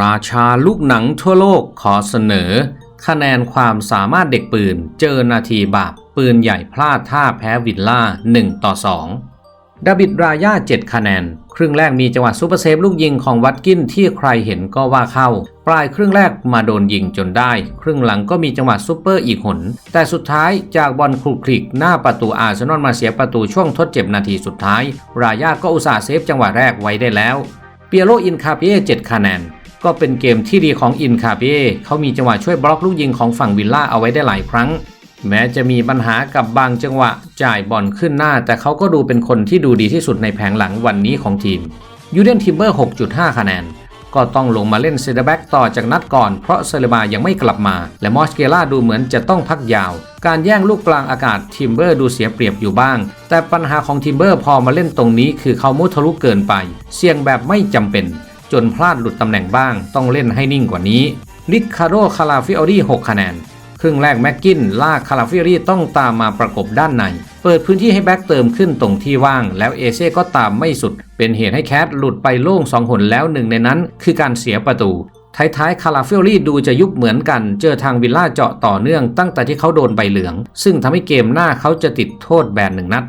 ราชาลูกหนังทั่วโลกขอเสนอ คะแนนความสามารถเด็กปืน เจอนาทีบาปปืนใหญ่พลาดท่าแพ้วิลล่า 1 ต่อ 2 ดาบิดรายา7 คะแนน ครึ่งแรกมีจังหวะซูเปอร์เซฟลูกยิงของวัตกินที่ใครเห็นก็ว่าเข้า ปลายครึ่งแรกมาโดนยิงจนได้ ครึ่งหลังก็มีจังหวะซูเปอร์อีกหน แต่สุดท้ายจากบอลคลุกคลิกหน้าประตูอาร์เซนอลมาเสียประตูช่วงทดเจ็บนาทีสุดท้าย รายาก็อุตส่าห์เซฟจังหวะแรกไว้ได้แล้ว เปียโรอินคาเปีย7คะแนน ก็เป็นเกมที่ดีของอินคาเปียเขามีจังหวะช่วยบล็อกลูกยิงของฝั่งวิลล่าเอาไว้ได้หลายครั้ง แม้จะมีปัญหากับบางจังหวะจ่ายบอลขึ้นหน้า แต่เขาก็ดูเป็นคนที่ดูดีที่สุดในแผงหลังวันนี้ของทีมยูเดนทิมเบอร์ 6.5 คะแนน ก็ต้องลงมาเล่นเซเตอร์แบ็กต่อจากนัดก่อนเพราะเซเลบายังไม่กลับมา และมอสเกล่าดูเหมือนจะต้องพักยาว การแย่งลูกกลางอากาศทิมเบอร์ดูเสียเปรียบอยู่บ้าง แต่ปัญหาของทิมเบอร์พอมาเล่นตรงนี้คือเขามุทะลุเกินไป เสี่ยงแบบไม่จำเป็น จนพลาดหลุดตำแหน่งบ้างต้องเล่นให้นิ่งกว่านี้ริคาโดคาราฟิออรี6คะแนน ครึ่งแรกแม็กกินลากคาราฟิอรีต้องตามมาประกบด้านใน เปิดพื้นที่ให้แบ็กเติมขึ้นตรงที่ว่าง แล้วเอเซ่ก็ตามไม่สุด เป็นเหตุให้แคทหลุดไปโล่งสองหนแล้วหนึ่งในนั้น คือการเสียประตูท้ายๆคาราฟิอรีดูจะยุบเหมือนกัน เจอทางวิลล่าเจาะต่อเนื่องตั้งแต่ที่เขาโดนใบเหลือง ซึ่งทำให้เกมหน้าเขาจะติดโทษแบนหนึ่งนัด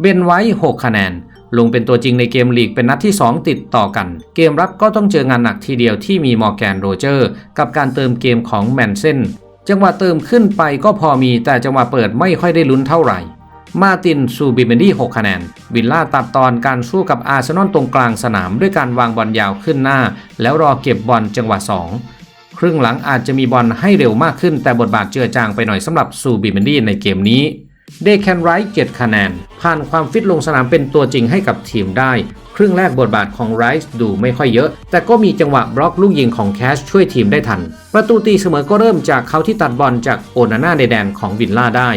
เบนไว้ 6 คะแนน ลงเป็นตัวจริงในเกมลีกเป็นนัดที่ 2 ติดต่อกัน เกมรับก็ต้องเจองานหนักทีเดียวที่มีมอร์แกนโรเจอร์กับการเติมเกมของแมนเซนจังหวะเติมขึ้นไปก็พอมีแต่จังหวะเปิดไม่ค่อยได้ลุ้นเท่าไหร่ มาตินซูบิเมนดี้6คะแนน วิลล่าตัดตอนการสู้กับอาร์เซนอลตรงกลางสนามด้วยการวางบอลยาวขึ้นหน้า แล้วรอเก็บบอลจังหวะ 2 ครึ่งหลังอาจจะมีบอลให้เร็วมากขึ้นแต่บทบาทเจือจางไปหน่อยสำหรับซูบิเมนดี้ในเกมนี้ เดแคนไรท์7คะแนน ผ่านความฟิตลงสนามเป็นตัวจริงให้กับทีมได้ ครึ่งแรกบทบาทของไรท์ดูไม่ค่อยเยอะ แต่ก็มีจังหวะบล็อกลูกยิงของแคชช่วยทีมได้ทัน ประตูตีเสมอก็เริ่มจากเขาที่ตัดบอลจากโอนาน่าในแดนของวิลล่าได้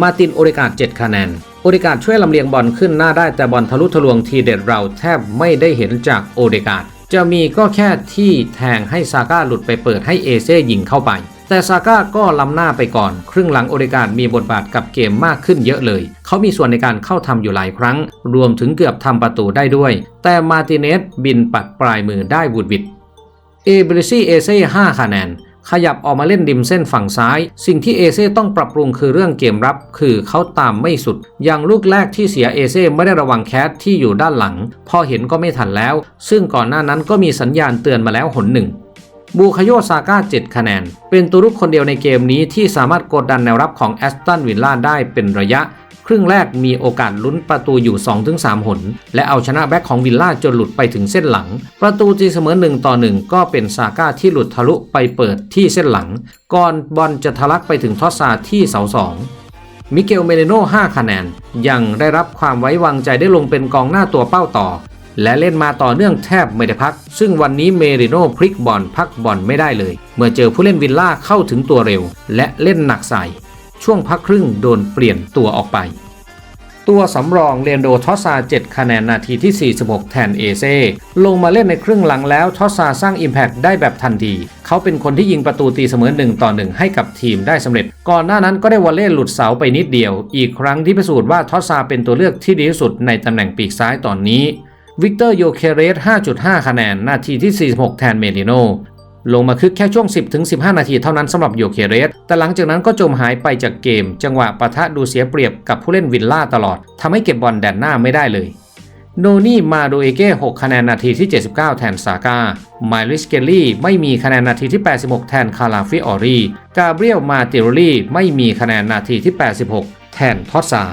มาตินโอริกาด7คะแนนโอริกาดช่วยลำเลียงบอลขึ้นหน้าได้แต่บอลทะลุทะลวงทีเด็ดเราแทบไม่ได้เห็นจากโอริกาดจะมีก็แค่ที่แทงให้ซาก้าหลุดไปเปิดให้เอเซ่ยิงเข้าไป แต่ซาก้าก็ล้ำหน้าไปก่อน ครึ่งหลังโอริกาดมีบทบาทกับเกมมากขึ้นเยอะเลย เขามีส่วนในการเข้าทำอยู่หลายครั้ง รวมถึงเกือบทำประตูได้ด้วย แต่มาติเนสบินปัดปลายมือได้บุดวิดเอเบริซี่เอเซ่5คะแนนขยับออกมาเล่นริมเส้นฝั่งซ้าย สิ่งที่เอเซ่ต้องปรับปรุงคือเรื่องเกมรับ คือเขาตามไม่สุด อย่างลูกแรกที่เสียเอเซ่ไม่ได้ระวังแคทที่อยู่ด้านหลัง พอเห็นก็ไม่ทันแล้ว ซึ่งก่อนหน้านั้นก็มีสัญญาณเตือนมาแล้วหนหนึ่ง บูคาโยซาก้า7คะแนน เป็นตัวรุกคนเดียวในเกมนี้ที่สามารถกดดันแนวรับของแอสตันวิลล่าได้เป็นระยะ ครึ่งแรกมีโอกาสลุ้นประตูอยู่ 2-3 หน และเอาชนะแบ็คของวิลล่าจนหลุดไปถึงเส้นหลัง ประตูตีเสมอ1ต่อ1ก็เป็นซาก้าที่หลุดทะลุไปเปิดที่เส้นหลัง ก่อนบอลจะทะลักไปถึงทอสซาที่เสาสองมิเกลเมเนโน่5คะแนน ยังได้รับความไว้วางใจได้ลงเป็นกองหน้าตัวเป้าต่อ และเล่นมาต่อเนื่องแทบไม่ได้พัก ซึ่งวันนี้เมริโน่พลิกบอลพักบอลไม่ได้เลย เมื่อเจอผู้เล่นวิลล่าเข้าถึงตัวเร็ว และเล่นหนักใส่ ช่วงพักครึ่งโดนเปลี่ยนตัวออกไป ตัวสำรองเรนโดทอสซา 7 คะแนนนาทีที่ 46 แทนเอเซลงมาเล่นในครึ่งหลังแล้วทอสซาสร้าง Impact ได้แบบทันที เขาเป็นคนที่ยิงประตูตีเสมอ1ต่อ1ให้กับทีมได้สำเร็จ ก่อนหน้านั้นก็ได้วอลเล่หลุดเสาไปนิดเดียว อีกครั้งที่พิสูจน์ว่าทอสซาเป็นตัวเลือกที่ดีที่สุดในตำแหน่งปีกซ้ายตอนนี้ วิกเตอร์โยเคเรส 5.5 คะแนน นาทีที่ 46 แทนเมดิโน ลงมาคึกแค่ช่วง 10-15 นาทีเท่านั้นสำหรับโยเคเรส แต่หลังจากนั้นก็จมหายไปจากเกม จังหวะปะทะดูเสียเปรียบกับผู้เล่นวิลล่าตลอด ทำให้เก็บบอลแดนหน้าไม่ได้เลย โนนี่มาโดเอเก้ 6 คะแนนนาทีที่ 79 แทนซาก้าไมลิสเกลลี่ไม่มีคะแนนนาทีที่ 86 แทนคาราฟิออรีกาเบรียลมาติโรลี่ไม่มีคะแนนนาทีที่ 86 แทนทอสซา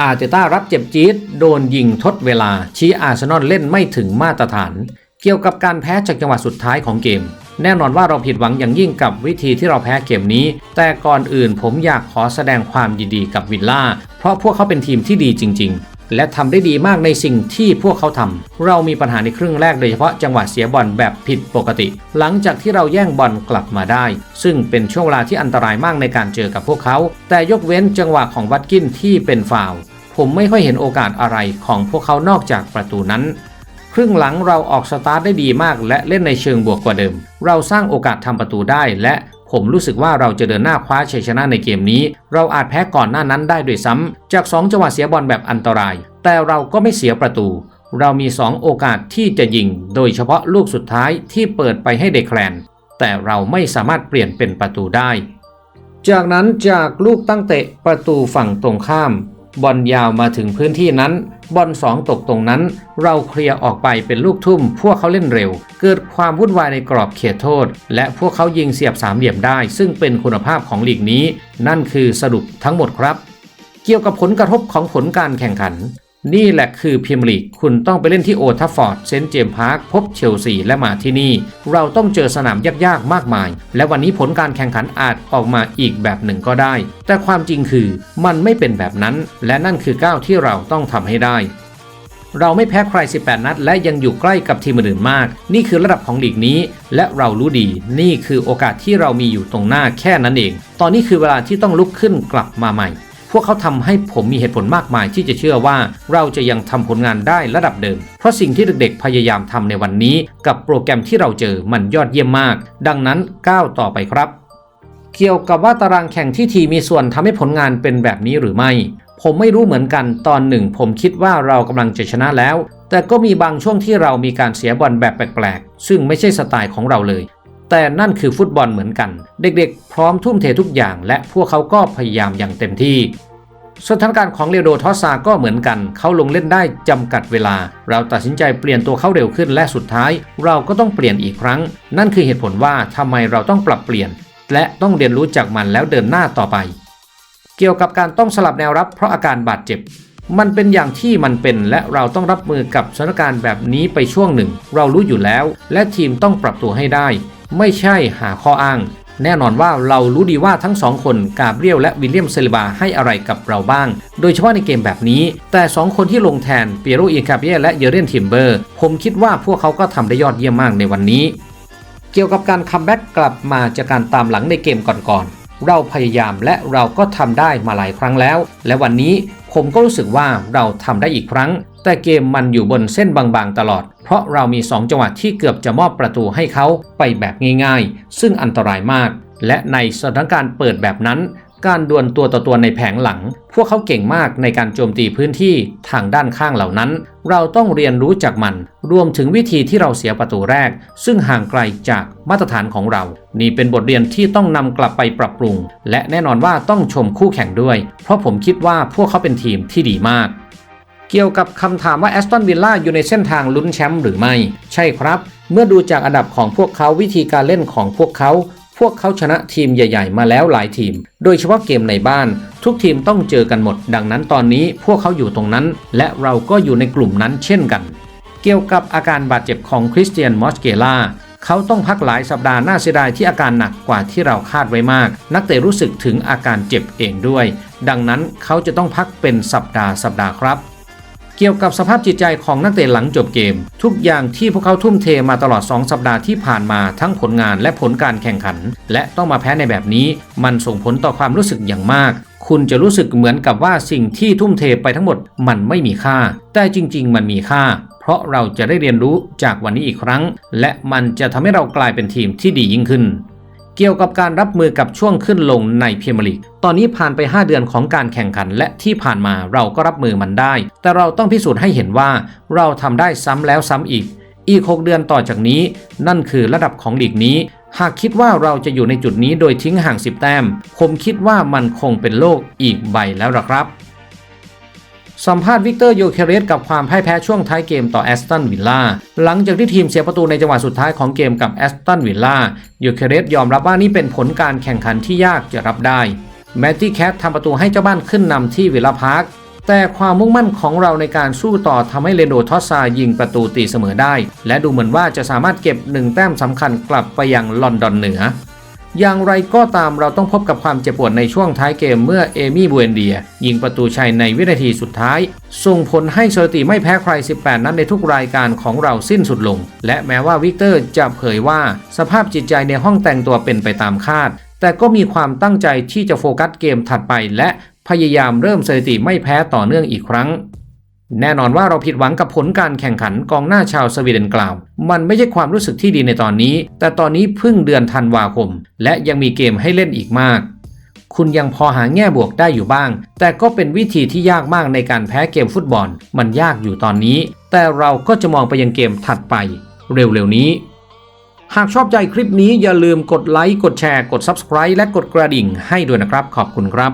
อาร์เตต้ารับเจ็บจี๊ดโดนยิงทดเวลา ชี้อาร์เซนอลเล่นไม่ถึงมาตรฐาน เกี่ยวกับการแพ้จากจังหวะสุดท้ายของเกม แน่นอนว่าเราผิดหวังอย่างยิ่งกับวิธีที่เราแพ้เกมนี้ แต่ก่อนอื่นผมอยากขอแสดงความยินดีกับวิลล่า เพราะพวกเขาเป็นทีมที่ดีจริง ๆและทำได้ดีมากในสิ่งที่พวกเขาทำเรามีปัญหาในครึ่งแรกโดยเฉพาะจังหวะเสียบอลแบบผิดปกติ หลังจากที่เราแย่งบอลกลับมาได้ ซึ่งเป็นช่วงเวลาที่อันตรายมากในการเจอกับพวกเขา แต่ยกเว้นจังหวะของวัตกินที่เป็นฟาว ผมไม่ค่อยเห็นโอกาสอะไรของพวกเขานอกจากประตูนั้น ครึ่งหลังเราออกสตาร์ทได้ดีมากและเล่นในเชิงบวกกว่าเดิม เราสร้างโอกาสทำประตูได้และผมรู้สึกว่าเราจะเดินหน้าคว้าชัยชนะในเกมนี้ เราอาจแพ้ก่อนหน้านั้นได้ด้วยซ้ำ จาก 2 จังหวะเสียบอลแบบอันตราย แต่เราก็ไม่เสียประตู เรามี 2 โอกาสที่จะยิง โดยเฉพาะลูกสุดท้ายที่เปิดไปให้เดคแลน แต่เราไม่สามารถเปลี่ยนเป็นประตูได้ จากนั้นจากลูกตั้งเตะประตูฝั่งตรงข้าม บอลยาวมาถึงพื้นที่นั้น บอลสองตกตรงนั้น เราเคลียร์ออกไปเป็นลูกทุ่ม พวกเขาเล่นเร็ว เกิดความวุ่นวายในกรอบเขตโทษ และพวกเขายิงเสียบสามเหลี่ยมได้ ซึ่งเป็นคุณภาพของลีกนี้ นั่นคือสรุปทั้งหมดครับ เกี่ยวกับผลกระทบของผลการแข่งขัน นี่แหละคือพรีเมียร์ลีกคุณต้องไปเล่นที่โอทัฟฟอร์ดเซนต์เจมส์พาร์คพบเชลซีและมาที่นี่ เราต้องเจอสนามยากๆ มากมาย และวันนี้ผลการแข่งขันอาจออกมาอีกแบบหนึ่งก็ได้ แต่ความจริงคือมันไม่เป็นแบบนั้น และนั่นคือก้าวที่เราต้องทำให้ได้เราไม่แพ้ใคร 18 นัด และยังอยู่ใกล้กับทีมอื่นมาก นี่คือระดับของลีกนี้ และเรารู้ดี นี่คือโอกาสที่เรามีอยู่ตรงหน้าแค่นั้นเอง ตอนนี้คือเวลาที่ต้องลุกขึ้นกลับมาใหม่ พวกเขาทำให้ผมมีเหตุผลมากมายที่จะเชื่อว่าเราจะยังทำผลงานได้ระดับเดิม เพราะสิ่งที่เด็กๆพยายามทำในวันนี้ กับโปรแกรมที่เราเจอมันยอดเยี่ยมมาก ดังนั้นก้าวต่อไปครับ เกี่ยวกับว่าตารางแข่งที่ทีมีส่วนทำให้ผลงานเป็นแบบนี้หรือไม่ ผมไม่รู้เหมือนกันตอนหนึ่ง ผมคิดว่าเรากำลังจะชนะแล้วแต่ก็มีบางช่วงที่เรามีการเสียบอลแบบแปลกๆ ซึ่งไม่ใช่สไตล์ของเราเลย แต่นั่นคือฟุตบอลเหมือนกัน เด็กๆ พร้อมทุ่มเททุกอย่าง และพวกเขาก็พยายามอย่างเต็มที่สถานการณ์ของเลโดทอสซาก็เหมือนกัน เขาลงเล่นได้จำกัดเวลา เราตัดสินใจเปลี่ยนตัวเขาเร็วขึ้นและสุดท้าย เราก็ต้องเปลี่ยนอีกครั้ง นั่นคือเหตุผลว่าทำไมเราต้องปรับเปลี่ยน และต้องเรียนรู้จากมันแล้วเดินหน้าต่อไป เกี่ยวกับการต้องสลับแนวรับเพราะอาการบาดเจ็บ มันเป็นอย่างที่มันเป็นและเราต้องรับมือกับสถานการณ์แบบนี้ไปช่วงหนึ่ง เรารู้อยู่แล้ว และทีมต้องปรับตัวให้ได้ ไม่ใช่หาข้ออ้าง แน่นอนว่าเรารู้ดีว่าทั้งสองคนกาเบรียลและวิลเลียมเซลิบาให้อะไรกับเราบ้าง โดยเฉพาะในเกมแบบนี้ แต่สองคนที่ลงแทนเปียโรอินคาเบียและเยเรนทิมเบอร์ ผมคิดว่าพวกเขาก็ทำได้ยอดเยี่ยมมากในวันนี้ เกี่ยวกับการคัมแบ็กกลับมาจากการตามหลังในเกมก่อนๆเราพยายามและเราก็ทำได้มาหลายครั้งแล้ว และวันนี้ผมก็รู้สึกว่าเราทำได้อีกครั้ง แต่เกมมันอยู่บนเส้นบางๆตลอด เพราะเรามี 2 จังหวะที่เกือบจะมอบประตูให้เขาไปแบบง่ายๆ ซึ่งอันตรายมาก และในสถานการณ์เปิดแบบนั้น การดวลตัวต่อตัวในแผงหลัง พวกเขาเก่งมากในการโจมตีพื้นที่ทางด้านข้างเหล่านั้น เราต้องเรียนรู้จากมัน รวมถึงวิธีที่เราเสียประตูแรก ซึ่งห่างไกลจากมาตรฐานของเรา นี่เป็นบทเรียนที่ต้องนำกลับไปปรับปรุง และแน่นอนว่าต้องชมคู่แข่งด้วย เพราะผมคิดว่าพวกเขาเป็นทีมที่ดีมาก เกี่ยวกับคำถามว่าแอสตันวิลล่าอยู่ในเส้นทางลุ้นแชมป์หรือไม่ ใช่ครับ เมื่อดูจากอันดับของพวกเขาวิธีการเล่นของพวกเขาพวกเขาชนะทีมใหญ่ ๆ มาแล้วหลายทีม โดยเฉพาะเกมในบ้าน ทุกทีมต้องเจอกันหมด ดังนั้นตอนนี้พวกเขาอยู่ตรงนั้น และเราก็อยู่ในกลุ่มนั้นเช่นกัน เกี่ยวกับอาการบาดเจ็บของคริสเตียนมอสเกล่าเขาต้องพักหลายสัปดาห์น่าเสียดายที่อาการหนักกว่าที่เราคาดไว้มาก นักเตะรู้สึกถึงอาการเจ็บเองด้วย ดังนั้นเขาจะต้องพักเป็นสัปดาห์สัปดาห์ครับ เกี่ยวกับสภาพจิตใจของนักเตะหลังจบเกม ทุกอย่างที่พวกเขาทุ่มเทมาตลอด 2 สัปดาห์ที่ผ่านมาทั้งผลงานและผลการแข่งขัน และต้องมาแพ้ในแบบนี้ มันส่งผลต่อความรู้สึกอย่างมาก คุณจะรู้สึกเหมือนกับว่าสิ่งที่ทุ่มเทไปทั้งหมดมันไม่มีค่า แต่จริง ๆ มันมีค่า เพราะเราจะได้เรียนรู้จากวันนี้อีกครั้ง และมันจะทำให้เรากลายเป็นทีมที่ดียิ่งขึ้น เกี่ยวกับการรับมือกับช่วงขึ้นลงในพรีเมียร์ลีก ตอนนี้ผ่านไป 5 เดือนของการแข่งขัน และที่ผ่านมาเราก็รับมือมันได้ แต่เราต้องพิสูจน์ให้เห็นว่า เราทำได้ซ้ำแล้วซ้ำอีก อีก 6 เดือนต่อจากนี้ นั่นคือระดับของลีกนี้ หากคิดว่าเราจะอยู่ในจุดนี้โดยทิ้งห่าง 10 แต้ม ผมคิดว่ามันคงเป็นโลกอีกใบแล้วล่ะครับ สัมภาษณ์วิกเตอร์โยเคเรสกับความพ่ายแพ้ช่วงท้ายเกมต่อแอสตันวิลล่าหลังจากที่ทีมเสียประตูในจังหวะสุดท้ายของเกมกับแอสตันวิลล่าโยเคเรสยอมรับว่านี่เป็นผลการแข่งขันที่ยากจะรับได้แมตตี้แคททำประตูให้เจ้าบ้านขึ้นนำที่วิลล่าพาร์คแต่ความมุ่งมั่นของเราในการสู้ต่อทำให้เลโดทอสซายิงประตูตีเสมอได้ และดูเหมือนว่าจะสามารถเก็บหนึ่งแต้มสำคัญกลับไปยังลอนดอนเหนือ อย่างไรก็ตามเราต้องพบกับความเจ็บปวดในช่วงท้ายเกมเมื่อเอมี่บูเอนเดีย ยิงประตูชัยในวินาทีสุดท้าย ส่งผลให้เซอร์ติไม่แพ้ใคร 18 นัดในทุกรายการของเราสิ้นสุดลง และแม้ว่าวิกเตอร์จะเผยว่าสภาพจิตใจในห้องแต่งตัวเป็นไปตามคาด แต่ก็มีความตั้งใจที่จะโฟกัสเกมถัดไปและพยายามเริ่มสถิติไม่แพ้ต่อเนื่องอีกครั้ง แน่นอนว่าเราผิดหวังกับผลการแข่งขันกองหน้าชาวสวีเดนกล่าว มันไม่ใช่ความรู้สึกที่ดีในตอนนี้ แต่ตอนนี้เพิ่งเดือนธันวาคม และยังมีเกมให้เล่นอีกมาก คุณยังพอหาแง่บวกได้อยู่บ้าง แต่ก็เป็นวิธีที่ยากมากในการแพ้เกมฟุตบอล มันยากอยู่ตอนนี้ แต่เราก็จะมองไปยังเกมถัดไป เร็วๆนี้ หากชอบใจคลิปนี้อย่าลืมกดไลค์ กดแชร์ กด Subscribe และกดกระดิ่งให้ด้วยนะครับ ขอบคุณครับ